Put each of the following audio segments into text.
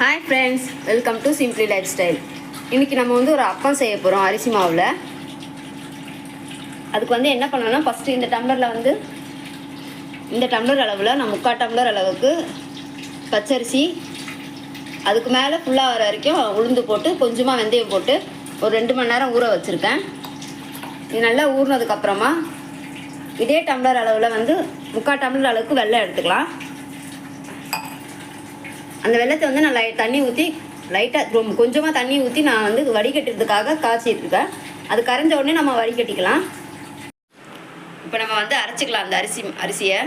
Hi friends welcome to simply life style இன்றைக்கி நம்ம வந்து ஒரு அப்பம் செய்ய போகிறோம் அரிசி மாவில். அதுக்கு வந்து என்ன பண்ணணும்னா ஃபஸ்ட்டு இந்த டம்ளரில் வந்து இந்த டம்ளர் அளவில் நான் முக்கால் டம்ளர் அளவுக்கு பச்சரிசி அதுக்கு மேலே ஃபுல்லாக வர வரைக்கும் உளுந்து போட்டு கொஞ்சமாக வெந்தயம் போட்டு ஒரு ரெண்டு மணி நேரம் ஊற வச்சுருக்கேன். இது நல்லா ஊறினதுக்கப்புறமா இதே டம்ளர் அளவில் வந்து முக்கால் டம்ளர் அளவுக்கு வெள்ளம் எடுத்துக்கலாம். அந்த வெள்ளத்தை வந்து நான் லை தண்ணி ஊற்றி லைட்டாக ரொம்ப கொஞ்சமாக தண்ணி ஊற்றி நான் வந்து வடிகட்டுறதுக்காக காய்ச்சிட்ருக்கேன் அது கரைஞ்ச உடனே நம்ம வடிகட்டிக்கலாம் இப்போ நம்ம வந்து அரைச்சிக்கலாம் அந்த அரிசி அரிசியை.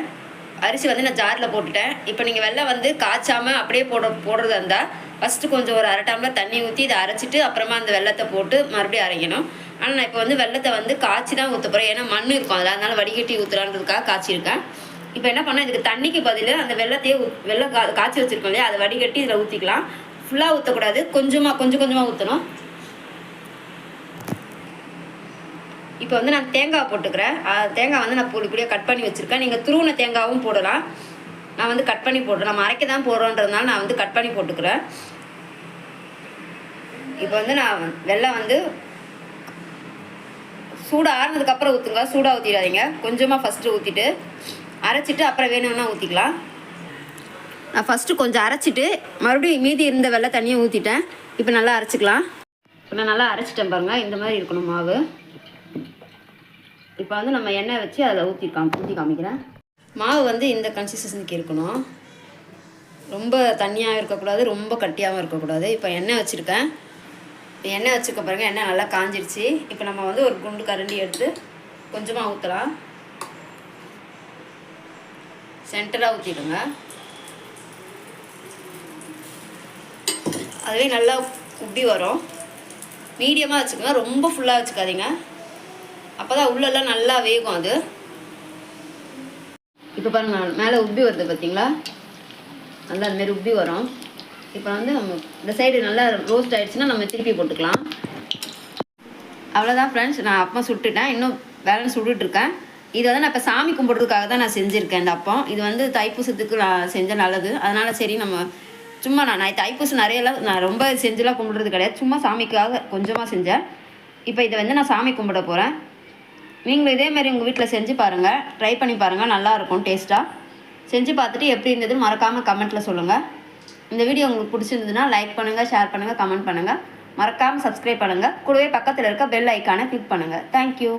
அரிசி வந்து நான் ஜாரில் போட்டுட்டேன். இப்போ நீங்கள் வெள்ளம் வந்து காய்ச்சாமல் அப்படியே போட போடுறதா இருந்தால் ஃபஸ்ட்டு கொஞ்சம் ஒரு அரை டம்ளர் தண்ணி ஊற்றி இதை அரைச்சிட்டு அப்புறமா அந்த வெள்ளத்தை போட்டு மறுபடியும் அரைக்கணும். ஆனால் நான் இப்போ வந்து வெள்ளத்தை வந்து காய்ச்சி தான் ஊற்ற போகிறேன் ஏன்னா மண் இருக்கும். அதில் அதனால் வடிகட்டி ஊற்றுறான்றதுக்காக காய்ச்சிருக்கேன். இப்போ என்ன பண்ணால் இதுக்கு தண்ணிக்கு பதில் அந்த வெள்ளத்தையே வெள்ளம் கா காய்ச்சி வச்சிருக்கோம் இல்லையா? அதை வடிகட்டி இதில் ஊற்றிக்கலாம் ஃபுல்லாக ஊற்றக்கூடாது கொஞ்சமாக கொஞ்சம் கொஞ்சமாக ஊற்றணும் இப்போ வந்து நான் தேங்காய் போட்டுக்கிறேன். தேங்காய் வந்து நான் பொடி பொடியாக கட் பண்ணி வச்சுருக்கேன். நீங்கள் துருவின தேங்காவும் போடலாம். நான் வந்து கட் பண்ணி போடுறேன் நம்ம அரைக்க தான் போடுறோன்றதுனால நான் வந்து கட் பண்ணி போட்டுக்கிறேன். இப்போ வந்து நான் வெள்ளம் வந்து சூடாக ஆறுனதுக்கப்புறம் ஊற்றுங்க சூடாக ஊற்றிடாதீங்க கொஞ்சமாக ஃபஸ்ட்டு ஊற்றிட்டு அரைச்சிட்டு அப்புறம் வேணும்னா ஊற்றிக்கலாம் நான் ஃபஸ்ட்டு கொஞ்சம் அரைச்சிட்டு மறுபடியும் மீதி இருந்த வெள்ளை தண்ணியை ஊற்றிட்டேன் இப்போ நல்லா அரைச்சிக்கலாம். இப்போ நான் நல்லா அரைச்சிட்டேன் பாருங்கள் இந்த மாதிரி இருக்கணும் மாவு. இப்போ வந்து நம்ம எண்ணெய் வச்சு அதில் ஊற்றி காம் ஊற்றி காமிக்கிறேன். மாவு வந்து இந்த கன்சிஸ்டன்சிக்கு இருக்கணும். ரொம்ப தண்ணியாக இருக்கக்கூடாது ரொம்ப கட்டியாகவும் இருக்கக்கூடாது. இப்போ எண்ணெய் வச்சுருக்கேன். இப்போ எண்ணெய் வச்சுக்க பாருங்க எண்ணெய் நல்லா காஞ்சிருச்சு. இப்போ நம்ம வந்து ஒரு குண்டு கரண்டி எடுத்து கொஞ்சமாக ஊற்றலாம் சென்டராக ஊற்றிடுங்க அதுவே நல்லா உப்பி வரும். மீடியமாக வச்சுக்கோங்க ரொம்ப ஃபுல்லாக வச்சுக்காதீங்க. அப்போ தான் உள்ளெல்லாம் நல்லா வேகும் அது. இப்போ பாருங்கள் மேலே உப்பி வருது பார்த்தீங்களா நல்லா அதுமாரி உப்பி வரும். இப்போ வந்து நம்ம இந்த சைடு நல்லா ரோஸ்ட் ஆகிடுச்சுன்னா நம்ம திருப்பி போட்டுக்கலாம். அவ்வளோதான் ஃப்ரெண்ட்ஸ் நான் அப்பம் சுட்டுட்டேன். இன்னும் பேலன்ஸ் சுட்டுட்ருக்கேன் இது வந்து நான் இப்போ சாமி கும்பிட்றதுக்காக தான் நான் செஞ்சுருக்கேன் இந்த அப்பம். இது வந்து தைப்பூசத்துக்கு நான் செஞ்ச நல்லது. அதனால் சரி நம்ம சும்மா நான் நான் தைப்பூசம் நிறையலாம் நான் ரொம்ப செஞ்சுலாம் கும்பிட்றது கிடையாது. சும்மா சாமிக்காக கொஞ்சமாக செஞ்சேன். இப்போ இதை வந்து நான் சாமி கும்பிட போகிறேன் நீங்களும் இதேமாரி உங்கள் வீட்டில் செஞ்சு பாருங்கள் ட்ரை பண்ணி பாருங்கள் நல்லாயிருக்கும் டேஸ்ட்டாக செஞ்சு பார்த்துட்டு எப்படி இருந்ததுன்னு மறக்காமல் கமெண்ட்டில் சொல்லுங்கள் இந்த வீடியோ உங்களுக்கு பிடிச்சிருந்ததுன்னா லைக் பண்ணுங்கள் ஷேர் பண்ணுங்கள் கமெண்ட் பண்ணுங்கள் மறக்காமல் சப்ஸ்கிரைப் பண்ணுங்கள் கூடவே பக்கத்தில் இருக்க பெல் ஐக்கானை கிளிக் பண்ணுங்கள் தேங்க்யூ